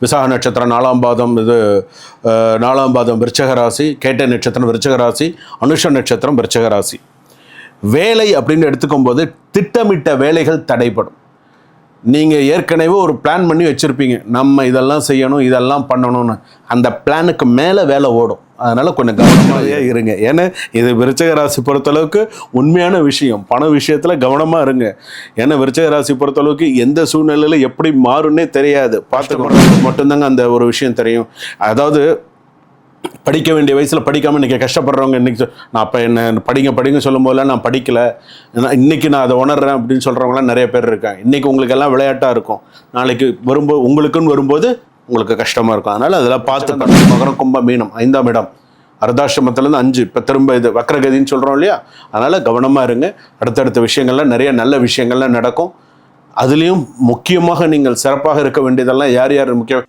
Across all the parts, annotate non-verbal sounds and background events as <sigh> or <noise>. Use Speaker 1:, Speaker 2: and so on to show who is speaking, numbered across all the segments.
Speaker 1: விசாக நட்சத்திரம் நாலாம் பாதம் இது நாலாம் பாதம் விருச்சகராசி கேட்ட நட்சத்திரம் விருச்சகராசி அனுஷ நட்சத்திரம் விருச்சகராசி வேலை அப்படின்னு எடுத்துக்கும் போது திட்டமிட்ட வேலைகள் தடைப்படும் நீங்கள் ஏற்கனவே ஒரு பிளான் பண்ணி வச்சுருப்பீங்க. நம்ம இதெல்லாம் செய்யணும் இதெல்லாம் பண்ணணும்னு. அந்த பிளானுக்கு மேலே வேலை ஓடும். அதனால் கொஞ்சம் கவனமாகவே இருங்க. ஏன்னா இது விருச்சக ராசி பொறுத்தளவுக்கு உண்மையான விஷயம். பண விஷயத்தில் கவனமாக இருங்க. ஏன்னா விருச்சக ராசி பொறுத்தளவுக்கு எந்த சூழ்நிலையில் எப்படி மாறும்னே தெரியாது. பார்த்து மட்டும்தாங்க அந்த ஒரு விஷயம் தெரியும். அதாவது படிக்க வேண்டிய வயசில் படிக்காமல் இன்றைக்கி கஷ்டப்படுறவங்க இன்றைக்கி நான் அப்போ என்ன படிங்க படிங்க சொல்லும் போதெல்லாம் நான் படிக்கலை. நான் இன்னைக்கு நான் அதை உணர்றேன் அப்படின்னு சொல்கிறவங்களாம் நிறைய பேர் இருக்காங்க. இன்றைக்கி உங்களுக்கு எல்லாம் விளையாட்டாக இருக்கும். நாளைக்கு வரும்போது உங்களுக்குன்னு வரும்போது உங்களுக்கு கஷ்டமாக இருக்கும். அதனால் அதெல்லாம் பார்த்து. மகரம் கும்ப மீனம். ஐந்தாம் இடம். அர்த்தாசிரமத்துலேருந்து அஞ்சு. இப்போ திரும்ப இது வக்ரகதின்னு சொல்கிறோம் இல்லையா? அதனால் கவனமாக இருங்க. அடுத்தடுத்த விஷயங்கள்லாம் நிறைய நல்ல விஷயங்கள்லாம் நடக்கும். அதுலேயும் முக்கியமாக நீங்கள் சிறப்பாக இருக்க வேண்டியதெல்லாம் யார் யார் முக்கியம்?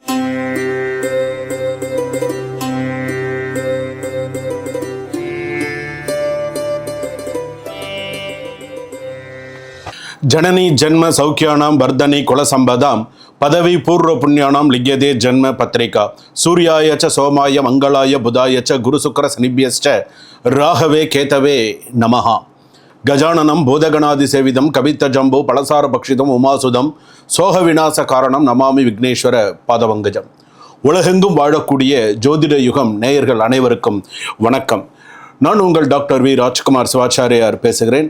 Speaker 1: ஜனனி ஜென்ம சௌக்கியானாம் வர்தனி குலசம்பதாம் பதவி பூர்வ புண்ணியானாம் லிக்யதே ஜென்ம பத்திரிகா. சூர்யாய ச சோமாய மங்களாய புதாய ச குரு சுக்கர சனிபியஸ்ட ராகவே கேதவே நமஹா. கஜானனம் பூதகணாதி சேவிதம் கவித்த ஜம்பு பலசார பக்ஷிதம் உமாசுதம் சோக விநாச காரணம் நமாமி விக்னேஸ்வர பாதவங்கஜம். உலகெங்கும் வாழக்கூடிய ஜோதிட யுகம் நேயர்கள் அனைவருக்கும் வணக்கம். நான் உங்கள் டாக்டர் வி. ராஜ்குமார் சிவாச்சாரியார் பேசுகிறேன்.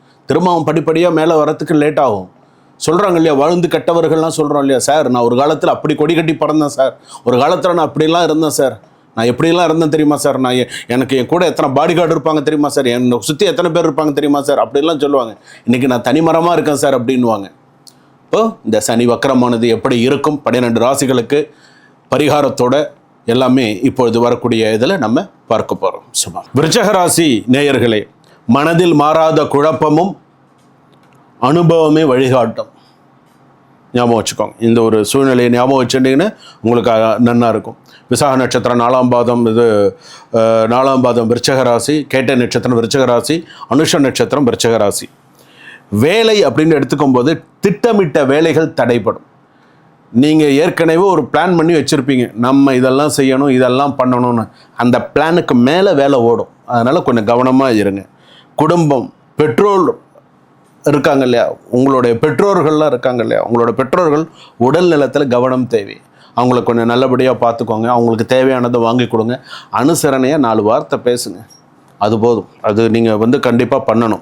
Speaker 1: திரும்ப அவன் படிப்படியாக மேலே வரத்துக்கு லேட் ஆகும். சொல்கிறாங்க இல்லையா வாழ்ந்து கெட்டவர்கள்லாம் சொல்கிறோம் இல்லையா சார் நான் ஒரு காலத்தில் அப்படி கொடி கட்டி பறந்தேன் சார். ஒரு காலத்தில் நான் அப்படிலாம் இருந்தேன் சார். நான் எப்படியெல்லாம் இருந்தேன் தெரியுமா சார்? நான் எனக்கு என் கூட எத்தனை பாடி கார்டு இருப்பாங்க தெரியுமா சார்? என்னை சுற்றி எத்தனை பேர் இருப்பாங்க தெரியுமா சார்? அப்படிலாம் சொல்லுவாங்க. இன்றைக்கி நான் தனிமரமாக இருக்கேன் சார் அப்படின்வாங்க இப்போ இந்த சனி வக்கரமானது எப்படி இருக்கும்? பன்னிரெண்டு ராசிகளுக்கு பரிகாரத்தோட எல்லாமே இப்பொழுது வரக்கூடிய இதில் நம்ம பார்க்க போகிறோம் சும்மா விருச்சக ராசி நேயர்களே மனதில் மாறாத குழப்பமும் அனுபவமே வழிகாட்டும். ஞாபகம் வச்சுக்கோங்க. இந்த ஒரு சூழ்நிலையை ஞாபகம் வச்சுட்டிங்கன்னா உங்களுக்கு அஹ், நன்னா இருக்கும். விசாக நட்சத்திரம் நாலாம் பாதம் இது நாலாம் பாதம் விருச்சகராசி கேட்ட நட்சத்திரம் விருச்சகராசி அனுஷ நட்சத்திரம் விருச்சகராசி வேலை அப்படின்னு எடுத்துக்கும் போது திட்டமிட்ட வேலைகள் தடைப்படும் நீங்கள் ஏற்கனவே ஒரு பிளான் பண்ணி வச்சுருப்பீங்க. நம்ம இதெல்லாம் செய்யணும் இதெல்லாம் பண்ணணும்னு. அந்த பிளானுக்கு மேலே வேலை ஓடும். அதனால் கொஞ்சம் கவனமாக இருங்க. குடும்பம் பெட்ரோல் இருக்காங்க இல்லையா? உங்களுடைய பெற்றோர்கள்லாம் இருக்காங்க இல்லையா? உங்களோட பெற்றோர்கள் உடல் நலத்தில் கவனம் தேவை. அவங்கள கொஞ்சம் நல்லபடியாக பார்த்துக்கோங்க அவங்களுக்கு தேவையானதை வாங்கி கொடுங்க. அனுசரணையாக நாலு வார்த்தை பேசுங்க. அது போதும். அது நீங்கள் வந்து கண்டிப்பாக பண்ணணும்.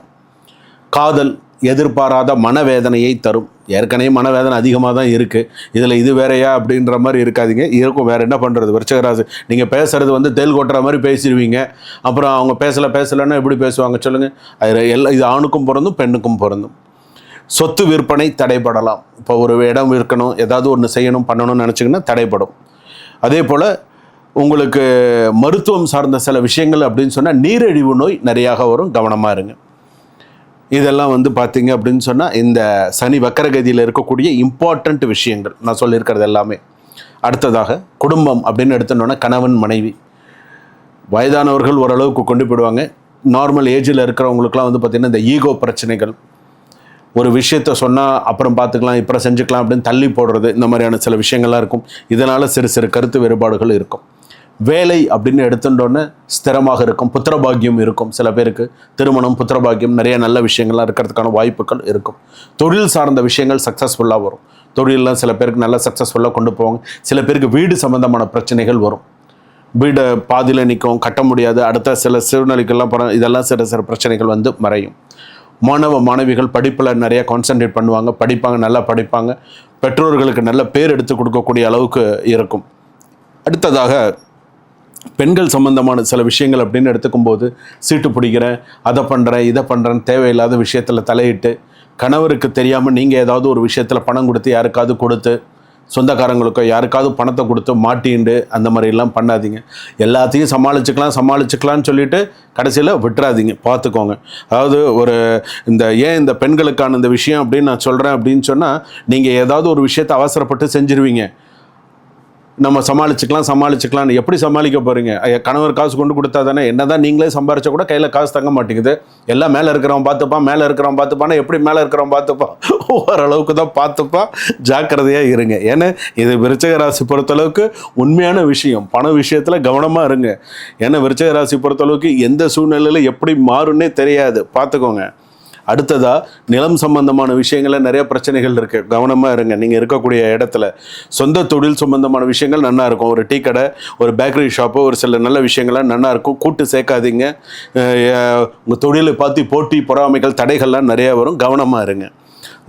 Speaker 1: காதல் எதிர்பாராத மனவேதனையை தரும். ஏற்கனவே மனவேதனை அதிகமாக தான் இருக்குது இதில் இது வேறையா அப்படின்ற மாதிரி இருக்காதீங்க. இருக்கும் வேறு என்ன பண்ணுறது விருச்சகராசு நீங்கள் பேசுகிறது வந்து தேல் கொட்டுற மாதிரி பேசிடுவீங்க. அப்புறம் அவங்க பேசலை பேசலைன்னா எப்படி பேசுவாங்க சொல்லுங்கள் அது எல்லா இது ஆணுக்கும் பிறந்தும் பெண்ணுக்கும் பிறந்தும் சொத்து விற்பனை தடைபடலாம். இப்போ ஒரு இடம் விற்கணும் ஏதாவது ஒன்று செய்யணும் பண்ணணும்னு நினச்சிங்கன்னா தடைப்படும் அதே போல் உங்களுக்கு மருத்துவம் சார்ந்த சில விஷயங்கள் அப்படின்னு சொன்னால் நீரிழிவு நோய் நிறையாக வரும். கவனமாக இருங்க. இதெல்லாம் வந்து பார்த்தீங்க அப்படின்னு சொன்னால் இந்த சனி வக்கரகதியில் இருக்கக்கூடிய இம்பார்ட்டண்ட் விஷயங்கள். நான் சொல்லியிருக்கிறது எல்லாமே. அடுத்ததாக குடும்பம் அப்படின்னு எடுத்தோன்னா கணவன் மனைவி. வயதானவர்கள் ஓரளவுக்கு கொண்டு போயிடுவாங்க. நார்மல் ஏஜில் இருக்கிறவங்களுக்குலாம் வந்து பார்த்திங்கன்னா இந்த ஈகோ பிரச்சனைகள். ஒரு விஷயத்த சொன்னால் அப்புறம் பார்த்துக்கலாம் இப்போ செஞ்சுக்கலாம் அப்படின்னு தள்ளி போடுறது இந்த மாதிரியான சில விஷயங்கள்லாம் இருக்கும். இதனால் சிறு சிறு கருத்து வேறுபாடுகள் இருக்கும். வேலை அப்படின்னு எடுத்துட்டோன்னே ஸ்திரமாக இருக்கும் புத்திரபாகியம் இருக்கும் சில பேருக்கு. திருமணம் புத்திரபாகியம் நிறைய நல்ல விஷயங்கள்லாம் இருக்கிறதுக்கான வாய்ப்புகள் இருக்கும். தொழில் சார்ந்த விஷயங்கள் சக்ஸஸ்ஃபுல்லாக வரும். தொழிலெலாம் சில பேருக்கு நல்லா சக்ஸஸ்ஃபுல்லாக கொண்டு போவாங்க. சில பேருக்கு வீடு சம்மந்தமான பிரச்சனைகள் வரும். வீடை பாதியில் நிற்கும் கட்ட முடியாது. அடுத்த சில சூழ்நிலைக்கெல்லாம் போகிற இதெல்லாம் சில சில பிரச்சனைகள் வந்து மறையும். மாணவ மாணவிகள் படிப்பில் நிறையா கான்சென்ட்ரேட் பண்ணுவாங்க. படிப்பாங்க நல்லா படிப்பாங்க. பெற்றோர்களுக்கு நல்ல பேர் எடுத்து கொடுக்கக்கூடிய அளவுக்கு இருக்கும். அடுத்ததாக பெண்கள் சம்பந்தமான சில விஷயங்கள் அப்படின்னு எடுத்துக்கும்போது சீட்டு பிடிக்கிறேன் அதை பண்ணுறேன் இதை பண்ணுறேன் தேவையில்லாத விஷயத்தில் தலையிட்டு கணவருக்கு தெரியாமல் நீங்கள் ஏதாவது ஒரு விஷயத்தில் பணம் கொடுத்து யாருக்காவது கொடுத்து சொந்தக்காரங்களுக்கோ யாருக்காவது பணத்தை கொடுத்து மாட்டிண்டு அந்த மாதிரிலாம் பண்ணாதீங்க. எல்லாத்தையும் சமாளிச்சுக்கலாம் சமாளிச்சுக்கலாம்னு சொல்லிட்டு கடைசியில் விட்டுறாதீங்க. பார்த்துக்கோங்க. அதாவது ஒரு இந்த ஏன் இந்த பெண்களுக்கான இந்த விஷயம் அப்படின்னு நான் சொல்கிறேன் அப்படின்னு சொன்னால் நீங்கள் ஏதாவது ஒரு விஷயத்தை அவசரப்பட்டு செஞ்சிருவீங்க. நம்ம சமாளிச்சுக்கலாம் சமாளிச்சுக்கலாம்னு எப்படி சமாளிக்க போறீங்க? கணவர் காசு கொண்டு கொடுத்தா தானே? என்னதான் நீங்களே சம்பாரிச்சா கூட கையில் காசு தங்க மாட்டேங்குது. எல்லாம் மேலே இருக்கிறவன் பார்த்துப்பான் மேலே இருக்கிறவன் பார்த்துப்பானா எப்படி மேலே இருக்கிறவன் பார்த்துப்பான்? <laughs> ஓரளவுக்கு தான் பார்த்துப்பான். ஜாக்கிரதையாக இருங்க. ஏன்னா இது விருச்சக ராசி பொறுத்தளவுக்கு உண்மையான விஷயம். பண விஷயத்தில் கவனமாக இருங்க. ஏன்னா விருச்சக ராசி பொறுத்தளவுக்கு எந்த சூழ்நிலையில் எப்படி மாறும்னே தெரியாது. பார்த்துக்கோங்க. அடுத்ததா நிலம் சம்பந்தமான விஷயங்கள்ல நிறைய பிரச்சனைகள் இருக்கு. கவனமா இருங்க. நீங்க இருக்கக்கூடிய இடத்துல சொந்த தொழில் சம்பந்தமான விஷயங்கள் நல்லா இருக்கும். ஒரு டீ கடை ஒரு பேக்கரி ஷாப்பு ஒரு சில நல்ல விஷயங்கள்லாம் நல்லா இருக்கும். கூட்டு சேர்க்காதீங்க. உங்க தொழிலை பார்த்து போட்டி பொறாமைகள் தடைகள்லாம் நிறைய வரும். கவனமா இருங்க.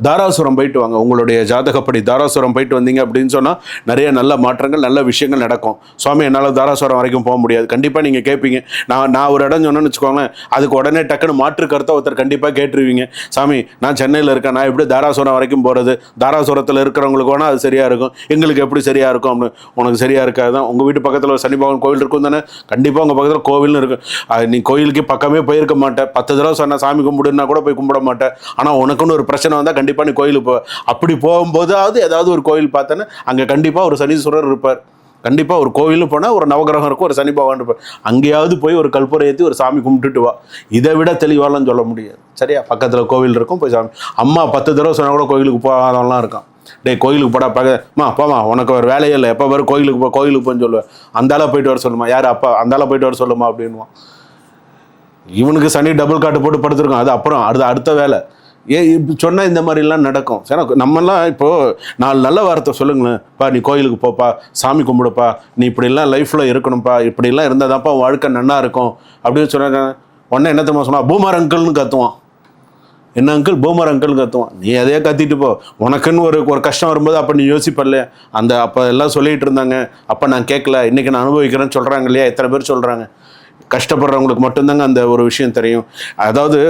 Speaker 1: தாராசுரம் போயிட்டு வாங்க. உங்களுடைய ஜாதகப்படி தாராசுரம் போயிட்டு வந்தீங்க அப்படின்னு சொன்னால் நிறைய நல்ல மாற்றங்கள் நல்ல விஷயங்கள் நடக்கும். சுவாமி என்னால் தாராசுரம் வரைக்கும் போக முடியாது. கண்டிப்பாக நீங்கள் கேட்பீங்க நான் நான் ஒரு இடம் சொன்னேன்னு வச்சுக்கோங்களேன் அதுக்கு உடனே டக்குன்னு மாற்று கருத்தை ஒருத்தர் கண்டிப்பாக கேட்டுருவீங்க. சாமி நான் சென்னையில் இருக்கேன். நான் எப்படி தாராசுரம் வரைக்கும் போகிறது தாராசுரத்தில் இருக்கிறவங்களுக்கு வேணால் அது சரியாக இருக்கும். எங்களுக்கு எப்படி சரியாக இருக்கும் அப்படின்னு. உனக்கு சரியாக இருக்காது. தான் உங்கள் வீட்டு பக்கத்தில் ஒரு சனி பகவான் கோவில் இருக்கும் தானே? கண்டிப்பாக உங்கள் பக்கத்தில் கோவில்னு இருக்கும் அது நீ கோயிலுக்கு பக்கமே போயிருக்க மாட்டேன் பத்து தடவை சொன்ன சாமி கும்பிடுன்னா கூட போய் கும்பிட மாட்டேன் ஆனால் உனக்குன்னு ஒரு பிரச்சனை வந்தால் கண்டிப்பாக நீ கோயிலுக்கு போ அப்படி போகும்போதாவது ஏதாவது ஒரு கோயில் பார்த்தேன்னா அங்கே கண்டிப்பாக ஒரு சனீஸ்வரர் இருப்பார். கண்டிப்பாக ஒரு கோவிலும் போனால் ஒரு நவகிரகம் இருக்கும் ஒரு சனி பகவான் இருப்பார். அங்கேயாவது போய் ஒரு கற்பூரம் ஏற்றி ஒரு சாமி கும்பிட்டுட்டு வா. இதை விட தெளிவாலாம் சொல்ல முடியாது. சரியா? பக்கத்தில் கோவில் இருக்கும் போய் சாமி. அம்மா பத்து தடவை சொன்னால் கூட கோயிலுக்கு போகாதவெல்லாம் இருக்கான். டேய் கோயிலுக்கு போடா பார்க்கமா அப்பாமா உனக்கு ஒரு வேலையே இல்லை. எப்போ வரும் கோயிலுக்கு போ கோயிலுக்கு போன்னு சொல்லுவேன். அந்தால போயிட்டு வர சொல்லுமா? யார் அப்பா? அந்தால போயிட்டு வர சொல்லுமா? அப்படின்வான் இவனுக்கு சனி டபுள் காட்டு போட்டு படுத்துருக்கான். அது அப்புறம் அடுத்த அடுத்த வேலை. ஏ சொன்னால் இந்த மாதிரிலாம் நடக்கும். சரி நம்மலாம் இப்போது நாலு நல்ல வார்த்தை சொல்லுங்களேன். பா நீ கோயிலுக்கு போப்பா சாமி கும்பிடுப்பா நீ இப்படிலாம் லைஃப்பில் இருக்கணும்ப்பா இப்படிலாம் இருந்தால் தான்ப்பா வாழ்க்கை நல்லா இருக்கும். அப்படின்னு சொன்னாங்க. உடனே என்ன தெரியுமா சொன்னால் பூமார் அங்கிள்னு கத்துவான். என்ன அங்கிள் பூமர் அங்கிள் கத்துவான். நீ அதையே கத்திட்டு போ. உனக்குன்னு ஒரு ஒரு கஷ்டம் வரும்போது அப்போ நீ யோசிப்பல்ல. அந்த அப்போ எல்லாம் சொல்லிகிட்டு இருந்தாங்க. அப்போ நான் கேட்கல இன்னைக்கு நான் அனுபவிக்கிறேன்னு சொல்கிறாங்க இல்லையா? எத்தனை பேர் சொல்கிறாங்க கஷ்டப்படுறவங்களுக்கு மட்டும்தாங்க அந்த ஒரு விஷயம் தெரியும். அதாவது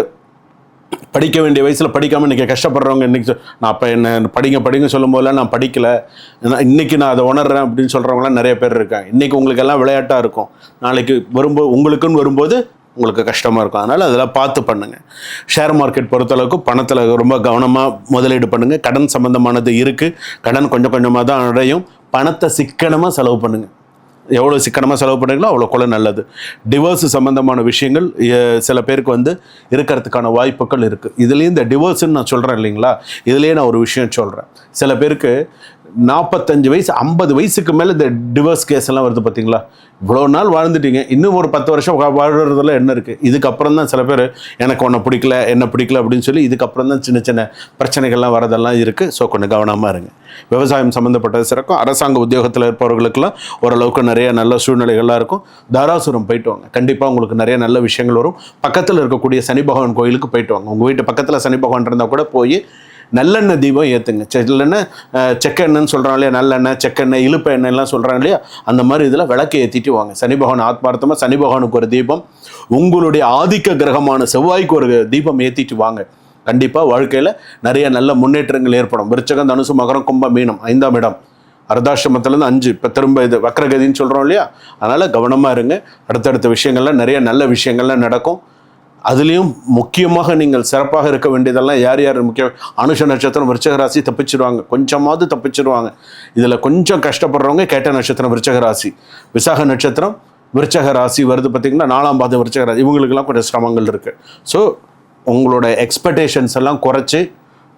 Speaker 1: படிக்க வேண்டிய வயசில் படிக்காமல் இன்றைக்கி கஷ்டப்படுறவங்க இன்றைக்கி நான் அப்போ என்ன படிங்க படிங்க சொல்லும் போதெல்லாம் நான் படிக்கலை. இன்றைக்கி நான் அதை உணர்றேன் அப்படின்னு சொல்கிறவங்களாம் நிறைய பேர் இருக்காங்க. இன்றைக்கி உங்களுக்கு எல்லாம் விளையாட்டாக இருக்கும். நாளைக்கு வரும்போது உங்களுக்குன்னு வரும்போது உங்களுக்கு கஷ்டமாக இருக்கும். அதனால் அதெல்லாம் பார்த்து பண்ணுங்கள் ஷேர் மார்க்கெட் பொறுத்தளவுக்கு பணத்தில் ரொம்ப கவனமாக முதலீடு பண்ணுங்கள் கடன் சம்மந்தமானது இருக்குது கடன் கொஞ்சம் கொஞ்சமாக தான் அடையும். பணத்தை சிக்கனமாக செலவு பண்ணுங்கள் எவ்வளோ சிக்கனமாக செலவு பண்ணுறீங்களோ அவ்வளோக்குள்ள நல்லது. டிவோர்ஸ் சம்மந்தமான விஷயங்கள் சில பேருக்கு வந்து இருக்கிறதுக்கான வாய்ப்புகள் இருக்குது இதுலேயும் இந்த டிவோர்ஸ்ன்னு நான் சொல்கிறேன் இல்லைங்களா? இதுலேயே நான் ஒரு விஷயம் சொல்கிறேன் சில பேருக்கு நாற்பத்தஞ்சு வயசு ஐம்பது வயசுக்கு மேலே இந்த டிவோர்ஸ் கேஸ் எல்லாம் வருது பார்த்தீங்களா இவ்வளோ நாள் வாழ்ந்துட்டீங்க. இன்னும் ஒரு பத்து வருஷம் வா- என்ன இருக்குது இதுக்கப்புறம் தான் சில பேர் எனக்கு உன்னை பிடிக்கல என்ன பிடிக்கல அப்படின்னு சொல்லி இதுக்கப்புறம் தான் சின்ன சின்ன பிரச்சனைகள்லாம் வரதெல்லாம் இருக்குது ஸோ கொஞ்சம் கவனமாக இருங்க. விவசாயம் சம்மந்தப்பட்டது சிறக்கும். அரசாங்க உத்தியோகத்தில் இருப்பவர்களுக்கெல்லாம் ஓரளவுக்கு நிறைய நல்ல சூழ்நிலைகள்லாம் இருக்கும். தாராசுரம் போயிட்டு வாங்க. கண்டிப்பாக உங்களுக்கு நிறைய நல்ல விஷயங்கள் வரும். பக்கத்தில் இருக்கக்கூடிய சனி பகவான் கோயிலுக்கு போயிட்டு வாங்க. உங்கள் வீட்டு பக்கத்தில் சனி பகவான் இருந்தால் கூட போய் நல்லெண்ணெய் தீபம் ஏற்றுங்க இல்லைன்னா செக்கெண்ணெய்ன்னு சொல்கிறாங்க இல்லையா? நல்லெண்ணெய் செக்கெண்ணெய் இழுப்ப எண்ணெய்லாம் சொல்கிறாங்க இல்லையா? அந்த மாதிரி இதில் விளக்கு ஏற்றிட்டு வாங்க. சனி பகவான் ஆத்மார்த்தமாக சனி பகவானுக்கு ஒரு தீபம் உங்களுடைய ஆதிக்க கிரகமான செவ்வாய்க்கு ஒரு தீபம் ஏற்றிட்டு வாங்க. கண்டிப்பாக வாழ்க்கையில் நிறைய நல்ல முன்னேற்றங்கள் ஏற்படும். விருச்சகம் தனுசு மகரம் கும்பம் மீனம் ஐந்தாம் இடம். அர்தாசிரமத்துலேருந்து அஞ்சு. இப்போ திரும்ப இது வக்ரகதின்னு சொல்கிறோம் இல்லையா? அதனால் கவனமாக இருங்க. அடுத்தடுத்த விஷயங்கள்லாம் நிறைய நல்ல விஷயங்கள்லாம் நடக்கும். அதுலேயும் முக்கியமாக நீங்கள் சிறப்பாக இருக்க வேண்டியதெல்லாம் யார் யார்? முக்கிய அனுஷ நட்சத்திரம் விருச்சகராசி தப்பிச்சிருவாங்க. கொஞ்சமாவது தப்பிச்சிருவாங்க. இதில் கொஞ்சம் கஷ்டப்படுறவங்க கேட்ட நட்சத்திரம் விருச்சகராசி விசாக நட்சத்திரம் விருச்சக ராசி வருது பார்த்தீங்கன்னா நாலாம் பாதம் விருச்சக ராசி. இவங்களுக்கெல்லாம் கொஞ்சம் சிரமங்கள் இருக்குது ஸோ உங்களோட எக்ஸ்பெக்டேஷன்ஸ் எல்லாம் குறைச்சி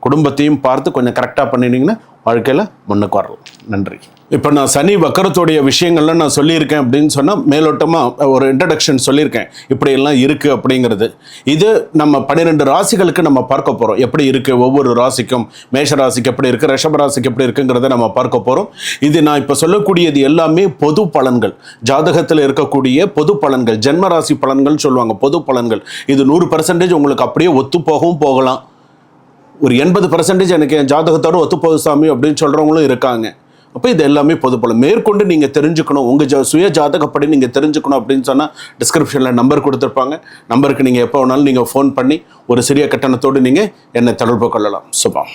Speaker 1: குடும்பத்தையும் பார்த்து கொஞ்சம் கரெக்டாக பண்ணிட்டீங்கன்னா வாழ்க்கையில் முன்னுக்கு வரலாம். நன்றி. இப்போ நான் சனி வக்கரத்துடைய விஷயங்கள்லாம் நான் சொல்லியிருக்கேன் அப்படின்னு சொன்னால் மேலோட்டமாக ஒரு இன்ட்ரடக்ஷன் சொல்லியிருக்கேன். இப்படியெல்லாம் இருக்குது அப்படிங்கிறது. இது நம்ம பன்னிரெண்டு ராசிகளுக்கு நம்ம பார்க்க போகிறோம் எப்படி இருக்குது ஒவ்வொரு ராசிக்கும்? மேஷ ராசிக்கு எப்படி இருக்குது ரிஷப ராசிக்கு எப்படி இருக்குங்கிறத நம்ம பார்க்க போகிறோம் இது நான் இப்போ சொல்லக்கூடியது எல்லாமே பொது பலன்கள். ஜாதகத்தில் இருக்கக்கூடிய பொது பலன்கள். ஜென்ம ராசி பலன்கள்னு சொல்லுவாங்க. பொது பலன்கள். இது நூறு பர்சன்டேஜ் உங்களுக்கு அப்படியே ஒத்து போகவும் போகலாம். ஒரு எண்பது பர்சன்டேஜ் எனக்கு என் ஜாதகத்தோட ஒத்துப்போகுது சாமி அப்படின்னு சொல்கிறவங்களும் இருக்காங்க. அப்போ இது எல்லாமே பொதுப்பலம் மேற்கொண்டு நீங்கள் தெரிஞ்சுக்கணும். உங்கள் ஜா சுய ஜாதகப்படி நீங்கள் தெரிஞ்சுக்கணும் அப்படின்னு சொன்னால் டிஸ்கிரிப்ஷனில் நம்பர் கொடுத்துருப்பாங்க. நம்பருக்கு நீங்கள் எப்போ வேணாலும் நீங்கள் ஃபோன் பண்ணி ஒரு சிறிய கட்டணத்தோடு நீங்கள் என்னை தொடர்பு கொள்ளலாம். சுபம்.